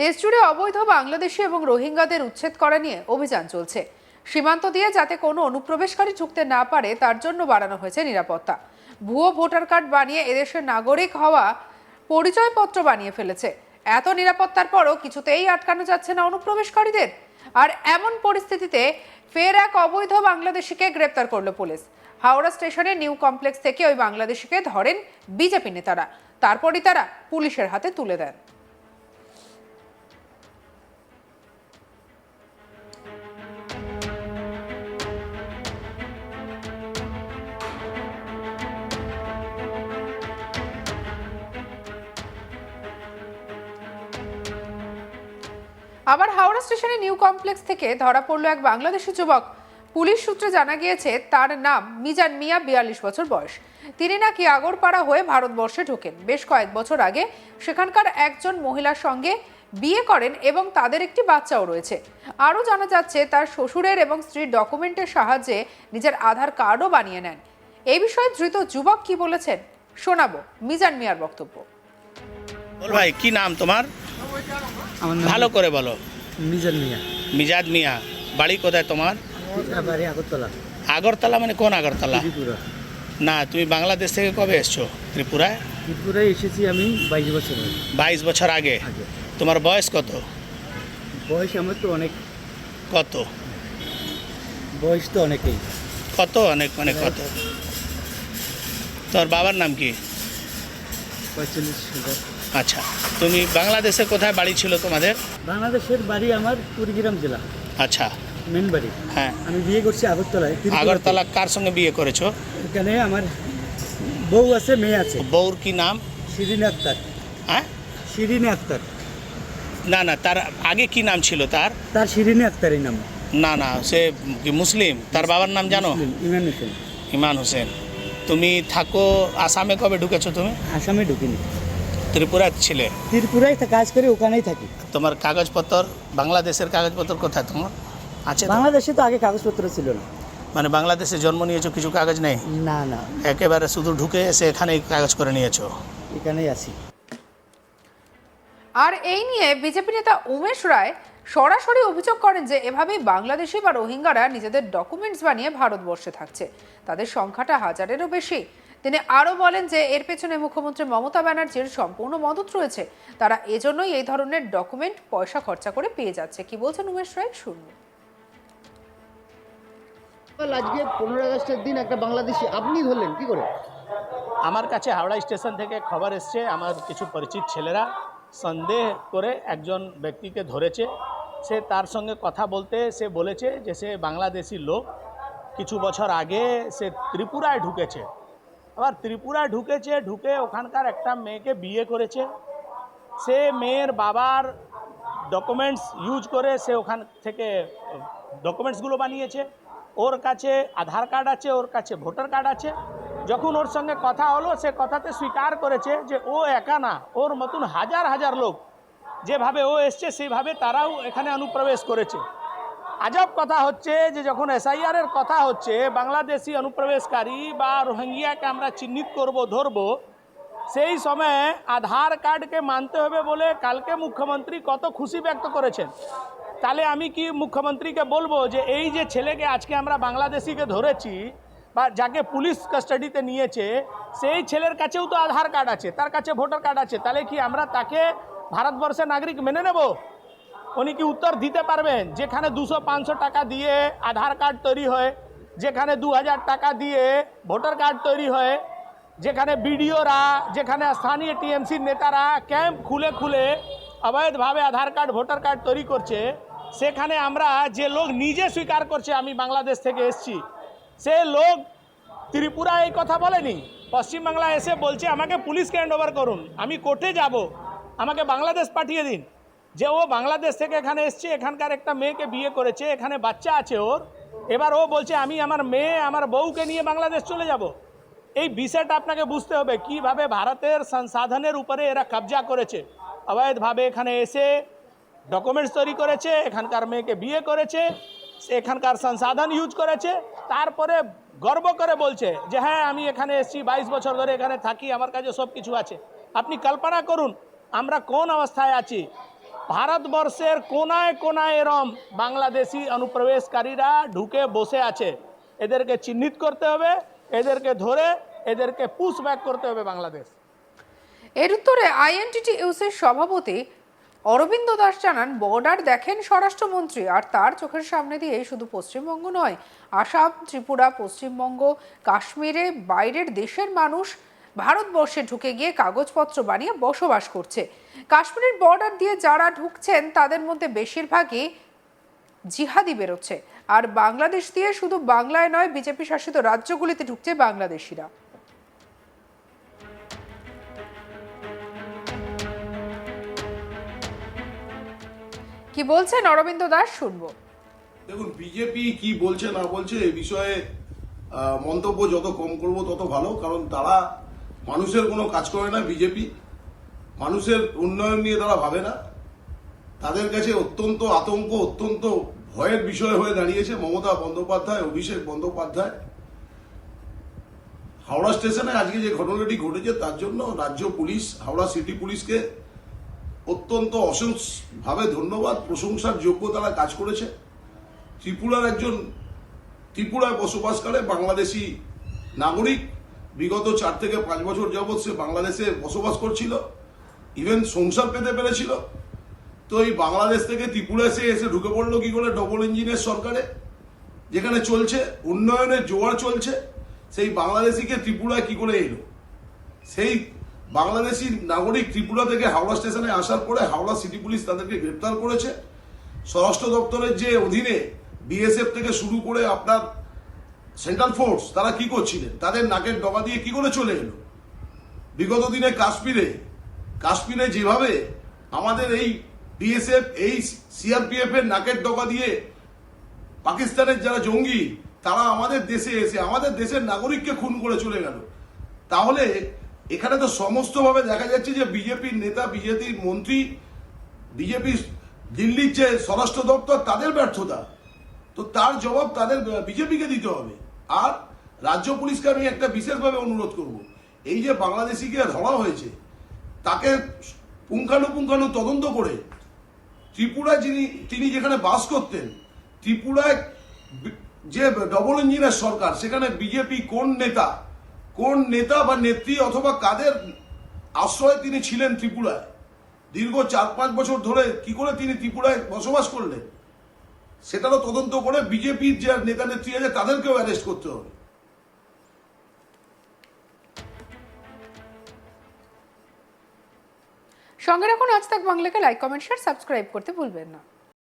দেশজুড়ে অবৈধ বাংলাদেশি এবং রোহিঙ্গাদের উচ্ছেদ করা নিয়ে অভিযান চলছে। সীমান্ত দিয়ে যাতে কোনো অনুপ্রবেশকারী ঢুকতে না পারে, তার জন্য বাড়ানো হয়েছে নিরাপত্তা। ভুয়ো ভোটার কার্ড বানিয়ে এদেশের নাগরিক হওয়া পরিচয়পত্র বানিয়ে ফেলেছে। এত নিরাপত্তার পরও কিছুতেই আটকানো যাচ্ছে না অনুপ্রবেশকারীদের। আর এমন পরিস্থিতিতে ফের এক অবৈধ বাংলাদেশিকে গ্রেপ্তার করল পুলিশ। হাওড়া স্টেশনে নিউ কমপ্লেক্স থেকে ওই বাংলাদেশিকে ধরেন বিজেপি নেতারা। তারপরই তারা পুলিশের হাতে তুলে দেন। আবার হাওড়া স্টেশনে নিউ কমপ্লেক্স থেকে ধরা পড়ল এক বাংলাদেশি যুবক। পুলিশ সূত্রে জানা গিয়েছে, তার নাম মিজান মিয়া, বিয়াল্লিশ বছর বয়স। তিনি নাকি আগরপাড়া হয়ে ভারতবর্ষে ঢোকেন। বেশ কয়েক বছর আগে সেখানকার একজন মহিলার সঙ্গে বিয়ে করেন এবং তাদের একটি বাচ্চাও রয়েছে। আরও জানা যাচ্ছে, তার শ্বশুরের এবং স্ত্রীর ডকুমেন্টের সাহায্যে নিজের আধার কার্ডও বানিয়ে নেন। এই বিষয়ে ধৃত যুবক কি বলেছেন, শোনাবো মিজান মিয়ার বক্তব্য। ভাই, কি নাম তোমার? ভালো করে বলো। মিজান মিয়া। মিজাদ মিয়া বাড়ি কোথায় তোমার? বাড়ি আগরতলা। আগরতলা মানে কোন আগরতলা? না তুমি বাংলাদেশ থেকে কবে এসছো ত্রিপুরায়? ত্রিপুরায় এসেছি আমি বাইশ বছর বাইশ বছর আগে। তোমার বয়স কত? বয়স আমার তো অনেক। কত? বয়স তো অনেকেই। কত অনেক মানে কত? তোমার বাবার নাম কি? পঁয়তাল্লিশ আচ্ছা তুমি বাংলাদেশে কোথায় বাড়ি ছিল তোমাদের? বাংলাদেশের বাড়ি আমার কুড়িগ্রাম জেলা আচ্ছা। মেন বাড়ি। হ্যাঁ। আমি বিয়ে করছি আগরতলায় আগরতলা কার সঙ্গে বিয়ে করেছ? এখানে আমার বউ আছে মেয়ে আছে। বউর কি নাম? শিরিনে আক্তার। হ্যাঁ? শিরিনে আক্তার। না না তার আগে কি নাম ছিল তার? তার শিরিনে আক্তারই নাম। না না সে কি মুসলিম? তার বাবার নাম জানো? ইমান হোসেন। ইমান হোসেন। তুমি থাকো আসামে কবে ঢুকেছো তুমি? আসামে ঢুকিনি। ত্রিপুরা ছিলে। ত্রিপুরায় কাজ করে ওখানেই থাকি। তোমার কাগজপত্র বাংলাদেশের কাগজপত্র কোথায় তোমার? আছে বাংলাদেশে তো আগে কাগজপত্র ছিল না। মানে বাংলাদেশে জন্ম নিয়েছো কিছু কাগজ নেই? না না। একেবারে শুধু ঢুকে এসে এখানেই কাগজ করে নিয়েছো? এখানেই আছি। আর এই নিয়ে বিজেপি নেতা উমেশ রায় সরাসরি অভিযোগ করেন যে এভাবেই বাংলাদেশি বা রোহিঙ্গারা নিজেদের ডকুমেন্টস বানিয়ে ভারতবর্ষে থাকছে। তাদের সংখ্যাটা হাজারেরও বেশি। তিনি আরও বলেন যে এর পেছনে মুখ্যমন্ত্রী মমতা ব্যানার্জির সম্পূর্ণ মদত রয়েছে। তারা এজন্যই এই ধরনের ডকুমেন্ট পয়সা খরচা করে পেয়ে যাচ্ছে। কি বলছেন উমেশ রায়? শুনুন। আজকে পনেরো আগস্টের দিন একটা বাংলাদেশি আপনি ধরলেন কি করে? আমার কাছে হাওড়া স্টেশন থেকে খবর এসছে আমার কিছু পরিচিত ছেলেরা সন্দেহ করে একজন ব্যক্তিকে ধরেছে। সে তার সঙ্গে কথা বলতে সে বলেছে যে সে বাংলাদেশি লোক। কিছু বছর আগে সে ত্রিপুরায় ঢুকেছে। আবার ত্রিপুরা ঢুকেছে, ঢুকে ওখানকার একটা মেয়েকে বিয়ে করেছে। সে মেয়ের বাবার ডকুমেন্টস ইউজ করে সে ওখান থেকে ডকুমেন্টসগুলো বানিয়েছে। ওর কাছে আধার কার্ড আছে, ওর কাছে ভোটার কার্ড আছে। যখন ওর সঙ্গে কথা হলো, সে কথাতে স্বীকার করেছে যে ও একা না, ওর মতন হাজার হাজার লোক। যেভাবে ও এসছে সেইভাবে তারাও এখানে অনুপ্রবেশ করেছে। আজব কথা হচ্ছে যে যখন এসআইআর এর কথা হচ্ছে, বাংলাদেশি অনুপ্রবেশকারী বা রোহিঙ্গিয়াকে আমরা চিহ্নিত করব, ধরবো, সেই সময় আধার কার্ডকে মানতে হবে বলে কালকে মুখ্যমন্ত্রী কত খুশি ব্যক্ত করেছেন। তাহলে আমি কি মুখ্যমন্ত্রীকে বলব যে এই যে ছেলেকে আজকে আমরা বাংলাদেশিকে ধরেছি বা যাকে পুলিশ কাস্টাডিতে নিয়েছে, সেই ছেলের কাছেও তো আধার কার্ড আছে, তার কাছে ভোটার কার্ড আছে, তাহলে কি আমরা তাকে ভারতবর্ষের নাগরিক মেনে নেব? উনি কি উত্তর দিতে পারবেন? যেখানে দুশো পাঁচশো টাকা দিয়ে আধার কার্ড তৈরি হয়, যেখানে দু হাজার টাকা দিয়ে ভোটার কার্ড তৈরি হয়, যেখানে বিডিওরা, যেখানে স্থানীয় টিএমসির নেতারা ক্যাম্প খুলে খুলে অবৈধভাবে আধার কার্ড, ভোটার কার্ড তৈরি করছে, সেখানে আমরা যে লোক নিজে স্বীকার করছে, আমি বাংলাদেশ থেকে এসছি, সে লোক ত্রিপুরা এই কথা বলেনি। পশ্চিমবাংলা এসে বলছে, আমাকে পুলিশকে হ্যান্ড ওভার করুন, আমি কোর্টে যাব, আমাকে বাংলাদেশ পাঠিয়ে দিন। যে ও বাংলাদেশ থেকে এখানে এসছে, এখানকার একটা মেয়েকে বিয়ে করেছে, এখানে বাচ্চা আছে ওর। এবার ও বলছে, আমি আমার মেয়ে, আমার বউকে নিয়ে বাংলাদেশ চলে যাব। এই বিষয়টা আপনাকে বুঝতে হবে, কীভাবে ভারতের সংসাধনের উপরে এরা কবজা করেছে। অবৈধভাবে এখানে এসে ডকুমেন্টস তৈরি করেছে, এখানকার মেয়েকে বিয়ে করেছে, এখানকার সংসাধন ইউজ করেছে, তারপরে গর্ব করে বলছে যে হ্যাঁ আমি এখানে এসেছি, বাইশ বছর ধরে এখানে থাকি, আমার কাছে সব কিছু আছে। আপনি কল্পনা করুন, আমরা কোন অবস্থায় আছি? ভারতবর্ষের কোনায় কোনায় এরম বাংলাদেশি অনুপ্রবেশকারীরা ঢুকে বসে আছে। এদেরকে চিহ্নিত করতে হবে, এদেরকে ধরে, এদেরকে পুশ ব্যাক করতে হবে বাংলাদেশ। এর উত্তরে আইএনটিটি ইউসির সভাপতি অরবিন্দ দাস জানান, বর্ডার দেখেন স্বরাষ্ট্রমন্ত্রী, আর তার চোখের সামনে দিয়ে শুধু পশ্চিমবঙ্গ নয়। আসাম, ত্রিপুরা, পশ্চিমবঙ্গ, কাশ্মীরে বাইরের দেশের মানুষ ভারতবর্ষে ঢুকে গিয়ে কাগজপত্র বানিয়ে বসবাস করছে। কাশ্মীরের বর্ডার দিয়ে যারা ঢুকছেন, তাদের মধ্যে বেশিরভাগই জিহাদি বেরোচ্ছে। আর বাংলাদেশ দিয়ে শুধু বাংলায় নয়, বিজেপি শাসিত রাজ্যগুলিতে ঢুকছে বাংলাদেশিরা। কি বলছেন অরবিন্দ দাস? শুনব। দেখুন, বিজেপি কি বলছে না বলছে, এ বিষয়ে মন্তব্য যত কম করব তত ভালো, কারণ তারা মানুষের কোনো কাজ করে না বিজেপি। মানুষের উন্নয়ন নিয়ে তারা ভাবে না। তাদের কাছে অত্যন্ত আতঙ্ক, অত্যন্ত ভয়ের বিষয় হয়ে দাঁড়িয়েছে মমতা বন্দ্যোপাধ্যায়, অভিষেক বন্দ্যোপাধ্যায়। হাওড়া স্টেশনে আজকে যে ঘটনাটি ঘটেছে, তার জন্য রাজ্য পুলিশ, হাওড়া সিটি পুলিশকে অত্যন্ত অসংসভাবে ধন্যবাদ, প্রশংসার যোগ্য তারা কাজ করেছে। ত্রিপুরার একজন, ত্রিপুরায় বসবাসকারী বাংলাদেশি নাগরিক বিগত চার থেকে পাঁচ বছর যাবৎ সে বাংলাদেশে বসবাস করছিল ইভেন সংসার পেতে পেরেছিল। তো এই বাংলাদেশ থেকে ত্রিপুরা এসে এসে ঢুকে পড়ল কি করে? ডবল ইঞ্জিনের সরকারে, যেখানে চলছে, উন্নয়নের জোয়ার চলছে। সেই বাংলাদেশিকে ত্রিপুরায় কি করে এলো? সেই বাংলাদেশি নাগরিক ত্রিপুরা থেকে হাওড়া স্টেশনে আসার পরে হাওড়া সিটি পুলিশ তাদেরকে গ্রেপ্তার করেছে। স্বরাষ্ট্র দপ্তরের যে অধীনে বিএসএফ থেকে শুরু করে আপনার সেন্ট্রাল ফোর্স তারা কি করছিলেন? তাদের নাকের ডগা দিয়ে কি করে চলে এলো? বিগত দিনে কাশ্মীরে কাশ্মীরে যেভাবে আমাদের এই বিএসএফ এই সিআরপিএফ এর নাকের ডগা দিয়ে পাকিস্তানের যারা জঙ্গি, তারা আমাদের দেশে এসে, আমাদের দেশের নাগরিককে খুন করে চলে গেল। তাহলে এখানে তো সমস্তভাবে দেখা যাচ্ছে যে বিজেপির নেতা, বিজেপির মন্ত্রী বিজেপি দিল্লির যে স্বরাষ্ট্র দপ্তর, তাদের ব্যর্থতা। তো তার জবাব তাদের, বিজেপিকে দিতে হবে। আর রাজ্য পুলিশকে আমি একটা বিশেষভাবে অনুরোধ করব। এই যে বাংলাদেশিকে ধরা হয়েছে, তাকে পুঙ্খানুপুঙ্খানু তদন্ত করে ত্রিপুরা যিনি, তিনি যেখানে বাস করতেন, ত্রিপুরায় যে ডবল ইঞ্জিনের সরকার, সেখানে বিজেপি কোন নেতা কোন নেতা বা নেত্রী অথবা কাদের আশ্রয়ে তিনি ছিলেন ত্রিপুরায়? দীর্ঘ চার পাঁচ বছর ধরে কি করে তিনি ত্রিপুরায় বসবাস করলেন? সেটারও তদন্ত করে বিজেপির যে নেতা নেত্রী আছে, তাদেরকেও অ্যারেস্ট করতে হবে। সঙ্গে রাখুন, আজ তাক বাংলাকে লাইক কমেন্ট শেয়ার সাবস্ক্রাইব করতে ভুলবেন না।